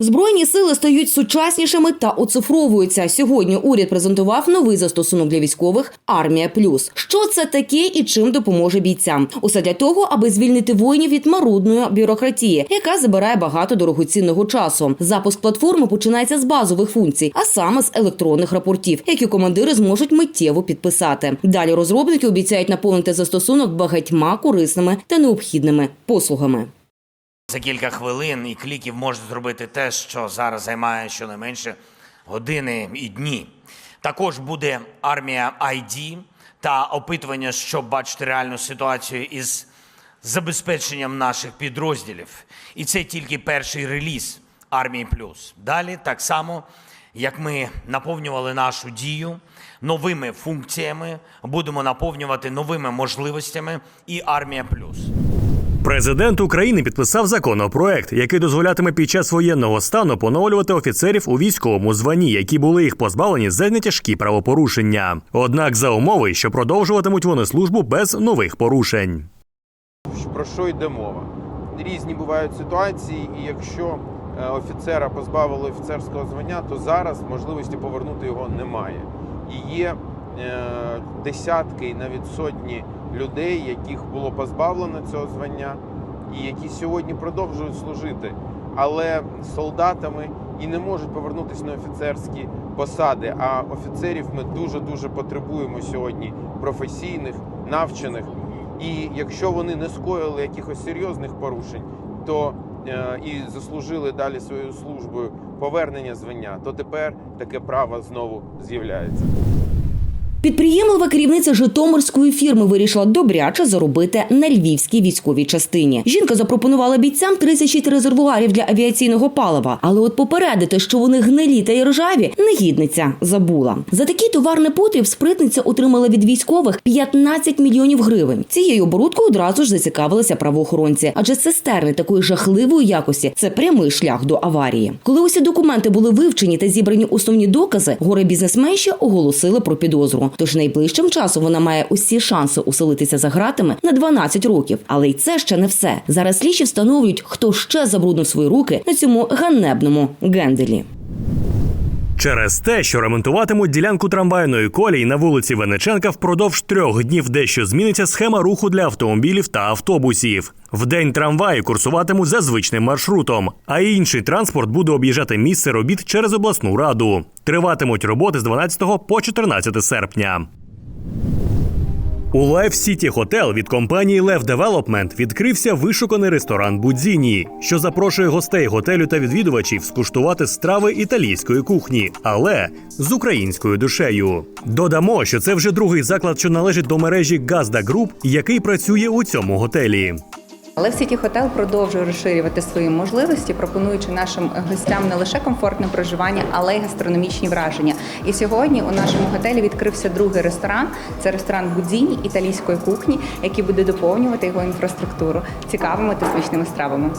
Збройні сили стають сучаснішими та оцифровуються. Сьогодні уряд презентував новий застосунок для військових Армія Плюс. Що це таке і чим допоможе бійцям? Усе для того, аби звільнити воїнів від марудної бюрократії, яка забирає багато дорогоцінного часу. Запуск платформи починається з базових функцій, а саме з електронних рапортів, які командири зможуть миттєво підписати. Далі розробники обіцяють наповнити застосунок багатьма корисними та необхідними послугами. За кілька хвилин і кліків можна зробити те, що зараз займає щонайменше години і дні. Також буде армія ID та опитування, щоб бачити реальну ситуацію із забезпеченням наших підрозділів. І це тільки перший реліз армії плюс. Далі так само, як ми наповнювали нашу дію новими функціями, будемо наповнювати новими можливостями і армія плюс. Президент України підписав законопроект, який дозволятиме під час воєнного стану поновлювати офіцерів у військовому званні, які були їх позбавлені за нетяжкі правопорушення. Однак за умови, що продовжуватимуть вони службу без нових порушень. про що йде мова. Різні бувають ситуації, і якщо е, офіцера позбавили офіцерського звання, то зараз можливості повернути його немає. І є е, десятки і навіть сотні людей, яких було позбавлено цього звання, і які сьогодні продовжують служити, але солдатами і не можуть повернутися на офіцерські посади. А офіцерів ми дуже дуже потребуємо сьогодні професійних, навчених. І якщо вони не скоїли якихось серйозних порушень, то е, і заслужили далі своєю службою повернення звання, то тепер таке право знову з'являється. Підприємлива керівниця Житомирської фірми вирішила добряче заробити на львівській військовій частині. Жінка запропонувала бійцям 36 резервуарів для авіаційного палива, але от попередити, що вони гнилі та й ржаві, негідниця забула. За такий товарний потріб спритниця отримала від військових 15 мільйонів гривень. Цією оборудкою одразу ж зацікавилися правоохоронці, адже цистерни такої жахливої якості це прямий шлях до аварії. Коли усі документи були вивчені та зібрані основні докази, горе бізнесменші оголосили про підозру. Тож найближчим часом вона має усі шанси уселитися за гратами на 12 років. Але й це ще не все. Зараз слідчі встановлюють, хто ще забруднив свої руки на цьому ганебному генделі. Через те, що ремонтуватимуть ділянку трамвайної колії на вулиці Венеченка впродовж трьох днів дещо зміниться схема руху для автомобілів та автобусів. В день трамваї курсуватимуть за звичним маршрутом, а інший транспорт буде об'їжджати місце робіт через обласну раду. Триватимуть роботи з 12 по 14 серпня. У Life City Hotel від компанії Lev Development відкрився вишуканий ресторан Будзіні, що запрошує гостей готелю та відвідувачів скуштувати страви італійської кухні, але з українською душею. Додамо, що це вже другий заклад, що належить до мережі Gazda Group, який працює у цьому готелі. Але City Hotel продовжує розширювати свої можливості, пропонуючи нашим гостям не лише комфортне проживання, але й гастрономічні враження. І сьогодні у нашому готелі відкрився другий ресторан. Це ресторан Будзіні італійської кухні, який буде доповнювати його інфраструктуру цікавими та смачними стравами.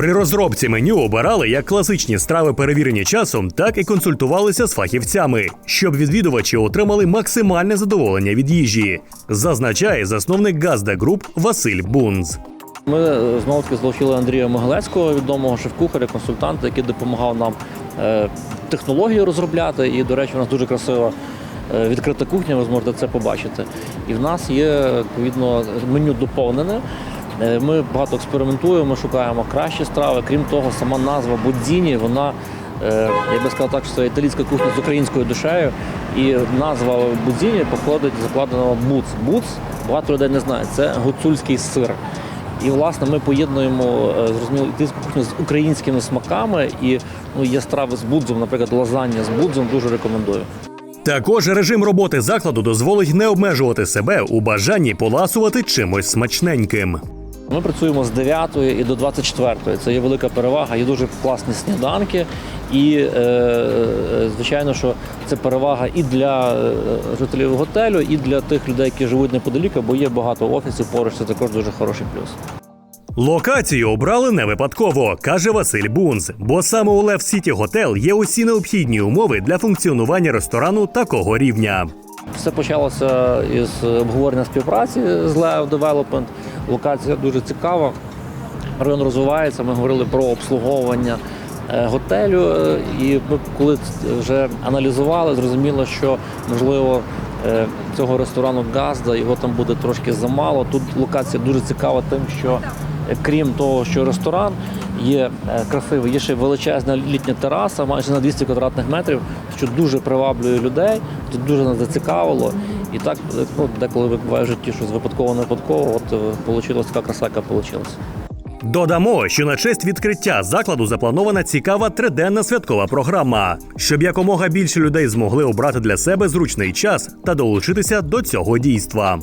При розробці меню обирали як класичні страви, перевірені часом, так і консультувалися з фахівцями, щоб відвідувачі отримали максимальне задоволення від їжі, зазначає засновник Газда Груп Василь Бунз. Ми е, знову таки залучили Андрія Могилецького, відомого шеф-кухаря, консультанта, який допомагав нам е, технологію розробляти. І, до речі, у нас дуже красива е, відкрита кухня, ви зможете це побачити. І в нас є відповідно меню доповнене. Е, Ми багато експериментуємо, шукаємо кращі страви. Крім того, сама назва Будзіні, вона е, я би сказав так, що це італійська кухня з українською душею. І назва Будзіні походить з закладеного буц. Буц багато людей не знають. Це гуцульський сир. І власне ми поєднуємо е, зрозуміло італійську кухню з українськими смаками. І ну є страви з будзом, наприклад, лазанья з будзом. Дуже рекомендую. Також режим роботи закладу дозволить не обмежувати себе у бажанні поласувати чимось смачненьким. Ми працюємо з 9 і до 24. Це є велика перевага, є дуже класні сніданки. І е, е, звичайно, що це перевага і для е, жителів готелю, і для тих людей, які живуть неподалік, бо є багато офісів поруч. Це також дуже хороший плюс. Локацію обрали не випадково, каже Василь Бунз, бо саме у Лев Сіті Готел є усі необхідні умови для функціонування ресторану такого рівня. Все почалося із обговорення співпраці з Leo Development. Локація дуже цікава. Район розвивається. Ми говорили про обслуговування е, готелю. Е, І ми коли вже аналізували, зрозуміло, що можливо е, цього ресторану Газда його там буде трошки замало. Тут локація дуже цікава тим, що крім того, що ресторан є красивий, є ще величезна літня тераса, майже на 200 квадратних метрів, що дуже приваблює людей, тут дуже нас зацікавило. І так е, ну, деколи буває в житті, що з випадково не випадково, от вийшла така краса, яка вийшла. Додамо, що на честь відкриття закладу запланована цікава триденна святкова програма, щоб якомога більше людей змогли обрати для себе зручний час та долучитися до цього дійства.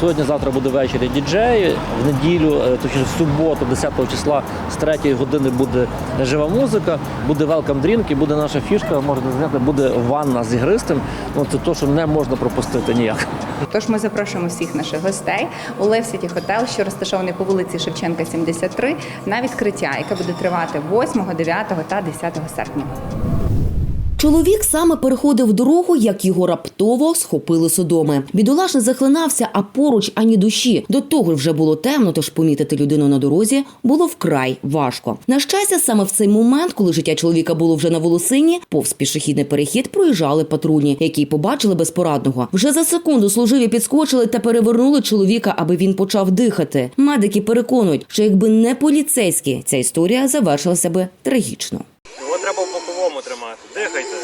Сьогодні, завтра буде ввечері діджей. В неділю, е, точніше в суботу, 10 числа, з 3 години буде жива музика, буде велкам дрінк і буде наша фішка. Можна зняти, буде ванна з ігристим. Ну це то, що не можна пропустити ніяк. Тож ми запрошуємо всіх наших гостей у Лев Сіті Хотел, що розташований по вулиці Шевченка, 73, на відкриття, яке буде тривати 8, 9 та 10 серпня. Чоловік саме переходив дорогу, як його раптово схопили содоми. Бідолашний захлинався, а поруч ані душі. До того вже було темно, тож помітити людину на дорозі було вкрай важко. На щастя, саме в цей момент, коли життя чоловіка було вже на волосині, повз пішохідний перехід проїжджали патрульні, які побачили безпорадного. Вже за секунду служиві підскочили та перевернули чоловіка, аби він почав дихати. Медики переконують, що якби не поліцейські, ця історія завершилася би трагічно. Його треба в боковому тримати. Дихайте.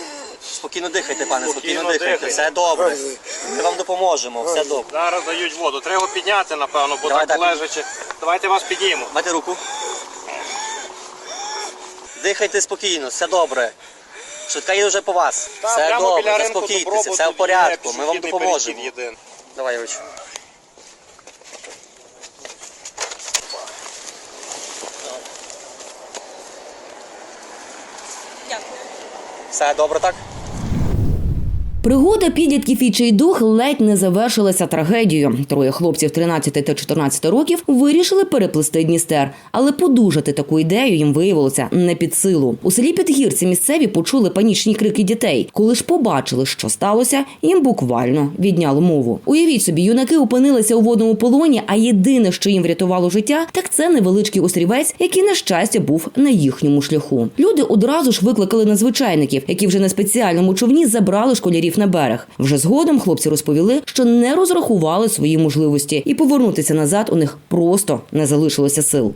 Спокійно дихайте, пане, спокійно, Спокійно дихайте. дихайте. Все добре. Ми вам допоможемо, все добре. Зараз дають воду. Треба підняти, напевно, бо Давай так так. лежачи. Давайте вас підіймемо. Майте руку. Дихайте спокійно, все добре. Швидка їде вже по вас. Та, все прямо добре, ринку заспокійтеся, Добробуту все в є порядку. Ми вам пішохідний допоможемо. перехід єдиний. Давай, Юрич. Все добре, так? Пригода підлітків і чайдух ледь не завершилася трагедією. Троє хлопців 13 та 14 років вирішили переплисти Дністер, але подужати таку ідею їм виявилося не під силу. У селі Підгірці місцеві почули панічні крики дітей. Коли ж побачили, що сталося, їм буквально відняло мову. Уявіть собі, юнаки опинилися у водному полоні, а єдине, що їм врятувало життя, так це невеличкий острівець, який на щастя був на їхньому шляху. Люди одразу ж викликали надзвичайників, які вже на спеціальному човні забрали школярів на берег. Вже згодом хлопці розповіли, що не розрахували свої можливості, і повернутися назад у них просто не залишилося сил.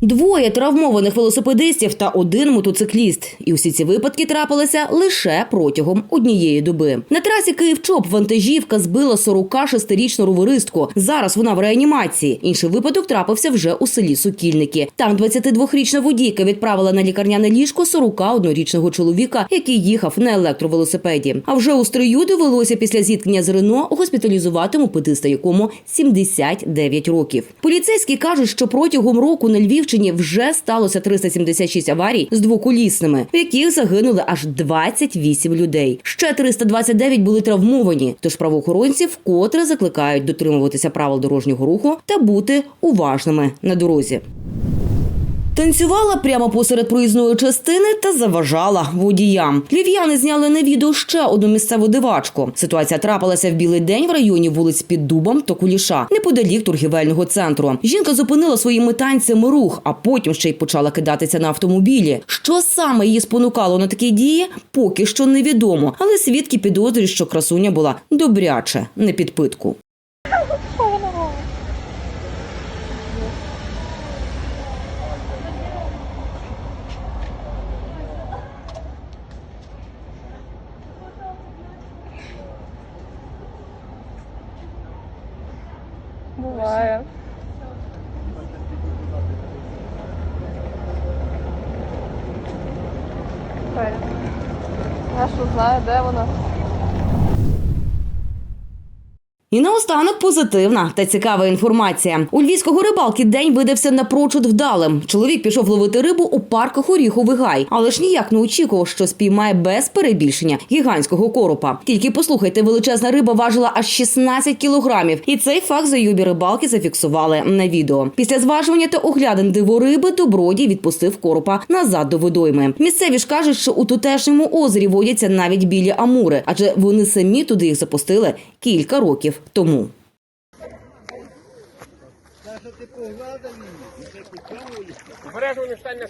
Двоє травмованих велосипедистів та один мотоцикліст. І усі ці випадки трапилися лише протягом однієї доби. На трасі Київ-Чоп вантажівка збила 46-річну роверистку. Зараз вона в реанімації. Інший випадок трапився вже у селі Сокільники. Там 22-річна водійка відправила на лікарняне ліжко 41-річного чоловіка, який їхав на електровелосипеді. А вже у стрию довелося після зіткнення з Рено госпіталізувати мопедиста, якому 79 років. Поліцейські кажуть, що протягом року на Львівщині вже сталося 376 аварій з двоколісними, в яких загинули аж 28 людей. Ще 329 були травмовані. Тож правоохоронці вкотре закликають дотримуватися правил дорожнього руху та бути уважними на дорозі. Танцювала прямо посеред проїзної частини та заважала водіям. Львів'яни зняли на відео ще одну місцеву дивачку. Ситуація трапилася в білий день в районі вулиць під Дубом та Куліша, неподалік торгівельного центру. Жінка зупинила своїми танцями рух, а потім ще й почала кидатися на автомобілі. Що саме її спонукало на такі дії, поки що невідомо. Але свідки підозрюють, що красуня була добряче не під Буває. Що знаю, де вона? І наостанок позитивна та цікава інформація. У львівського рибалки день видався напрочуд вдалим. Чоловік пішов ловити рибу у парках Оріховий гай, але ж ніяк не очікував, що спіймає без перебільшення гігантського коропа. Тільки послухайте, величезна риба важила аж 16 кілограмів, і цей факт заюбі рибалки зафіксували на відео. Після зважування та оглядин диво риби добродій відпустив коропа назад до водойми. Місцеві ж кажуть, що у тутешньому озері водяться навіть білі амури, адже вони самі туди їх запустили кілька років тому. Обережно не стань на.